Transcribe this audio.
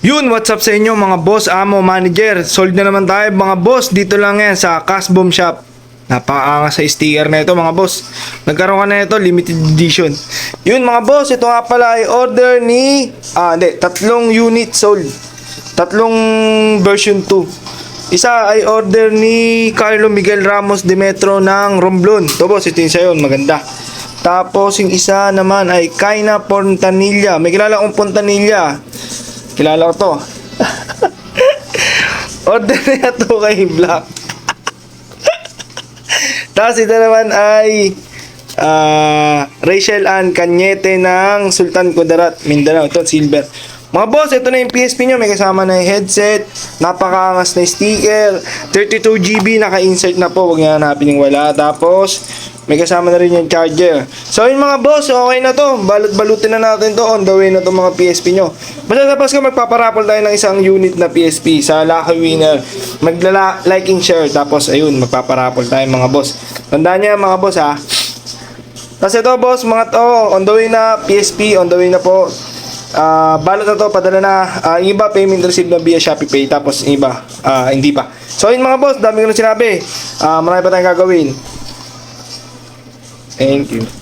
Yun, what's up sa inyo mga boss, amo, manager. Sold na naman tayo mga boss. Dito lang yan sa Cash Boom Shop. Napakaangas sa sticker na ito mga boss. Nagkaroon ka na ito, limited edition. Yun mga boss, ito nga pala ay order ni... Ah, hindi, tatlong unit sold. Tatlong version 2. Isa ay order ni Carlo Miguel Ramos de Metro ng Romblon. Ito boss, ito yung sa'yo, maganda. Tapos yung isa naman ay Kaina Pontanilla. May kilala akong Pontanilla. Kilala ko to. Order na to kay Black. Tapos ito naman ay ah, Rachel Ann Cañete ng Sultan Kudarat, Mindanao. Ito, silver. Mga boss, ito na yung PSP nyo. May kasama na yung headset, napakaangas na sticker, 32GB, naka-insert na po. Huwag nyo hanapin yung wala. Tapos, may kasama na rin yung charger. So, yun mga boss, okay na to. Balot-balutin na natin to. On the way na to mga PSP nyo. Basta tapos ko magpaparapol tayo ng isang unit na PSP sa Lucky Winner. Maglala like and share. Tapos, ayun, magpaparapol tayo mga boss. Tandaan niya mga boss ha. Tapos ito boss, mga to, on the way na PSP, on the way na po. Ah, balot na to, padala na. Yung iba, payment received na via Shopee Pay. Tapos iba, ah, hindi pa. So yun mga boss, dami ko na sinabi. Ah, marami pa tayong gagawin. Thank you.